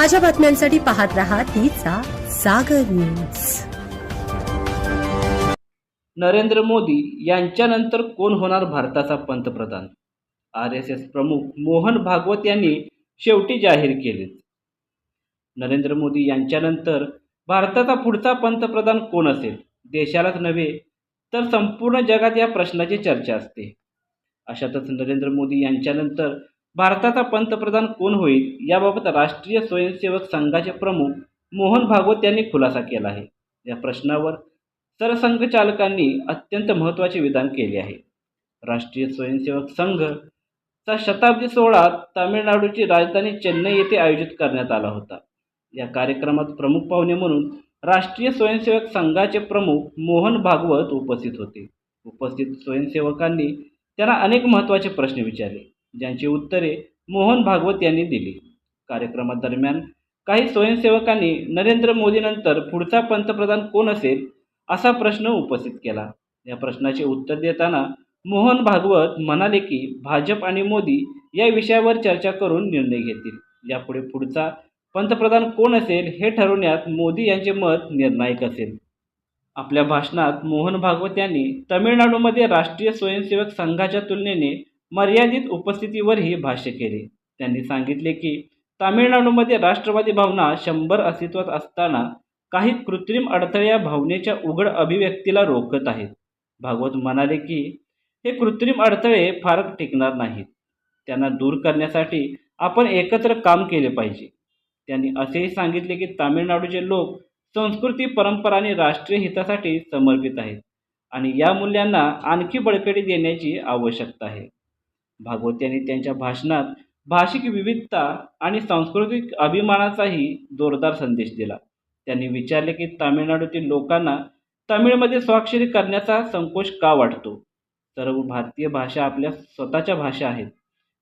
ताज्या बातम्यांसाठी पाहत राहा तिचा सागर न्यूज. नरेंद्र मोदी यांच्यानंतर कोण होणार भारताचा पंतप्रधान? आर एस एस प्रमुख मोहन भागवत यांनी शेवटी जाहीर केले. नरेंद्र मोदी यांच्यानंतर भारताचा पुढचा पंतप्रधान कोण असेल? देशालाच नव्हे तर संपूर्ण जगात या प्रश्नाची चर्चा असते. अशातच नरेंद्र मोदी यांच्यानंतर भारताचा पंतप्रधान कोण होईल याबाबत राष्ट्रीय स्वयंसेवक संघाचे प्रमुख मोहन भागवत यांनी खुलासा केला आहे. या प्रश्नावर सरसंघचालकांनी अत्यंत महत्त्वाचे विधान केले आहे. राष्ट्रीय स्वयंसेवक संघ चा शताब्दी सोहळा तामिळनाडूची राजधानी चेन्नई येथे आयोजित करण्यात आला होता. या कार्यक्रमात प्रमुख पाहुणे म्हणून राष्ट्रीय स्वयंसेवक संघाचे प्रमुख मोहन भागवत उपस्थित होते. उपस्थित स्वयंसेवकांनी त्यांना अनेक महत्त्वाचे प्रश्न विचारले. ज्यांची उत्तरे मोहन भागवत यांनी दिली. कार्यक्रमादरम्यान काही स्वयंसेवकांनी नरेंद्र मोदीनंतर पुढचा पंतप्रधान कोण असेल असा प्रश्न उपस्थित केला. या प्रश्नाचे उत्तर देताना मोहन भागवत म्हणाले की भाजप आणि मोदी या विषयावर चर्चा करून निर्णय घेतील. यापुढे पुढचा पंतप्रधान कोण असेल हे ठरवण्यात मोदी यांचे मत निर्णायक असेल. आपल्या भाषणात मोहन भागवत यांनी तमिळनाडूमध्ये राष्ट्रीय स्वयंसेवक संघाच्या तुलनेने मर्यादित उपस्थितीवरही भाष्य केले. त्यांनी सांगितले की तामिळनाडूमध्ये राष्ट्रवादी भावना शंभर अस्तित्वात असताना काही कृत्रिम अडथळे या भावनेच्या उघड अभिव्यक्तीला रोखत आहेत. भागवत म्हणाले की हे कृत्रिम अडथळे फार टिकणार नाहीत. त्यांना दूर करण्यासाठी आपण एकत्र काम केले पाहिजे. त्यांनी असेही सांगितले की तामिळनाडूचे लोक संस्कृती परंपरा आणि राष्ट्रीय हितासाठी समर्पित आहेत आणि या मूल्यांना आणखी बळकटी देण्याची आवश्यकता आहे. भागवत यांनी त्यांच्या भाषणात भाषिक विविधता आणि सांस्कृतिक अभिमानाचाही जोरदार संदेश दिला. त्यांनी विचारले की तामिळनाडूतील लोकांना तमिळमध्ये स्वाक्षरी करण्याचा संकोच का वाटतो? सर्व भारतीय भाषा आपल्या स्वतःच्या भाषा आहेत.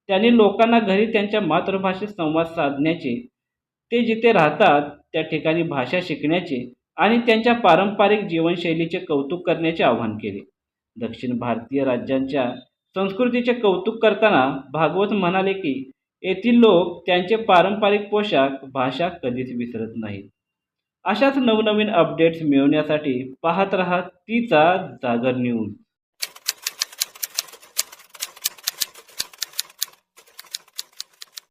त्यांनी लोकांना घरी त्यांच्या मातृभाषेत संवाद साधण्याचे ते जिथे राहतात त्या ठिकाणी भाषा शिकण्याचे आणि त्यांच्या पारंपरिक जीवनशैलीचे कौतुक करण्याचे आवाहन केले. दक्षिण भारतीय राज्यांच्या संस्कृतीचे कौतुक करताना भागवत म्हणाले की येथील लोक त्यांचे पारंपरिक पोशाख भाषा कधीच विसरत नाहीत. अशाच नवनवीन अपडेट्स मिळवण्यासाठी पाहत रहा तिचा जागर न्यूज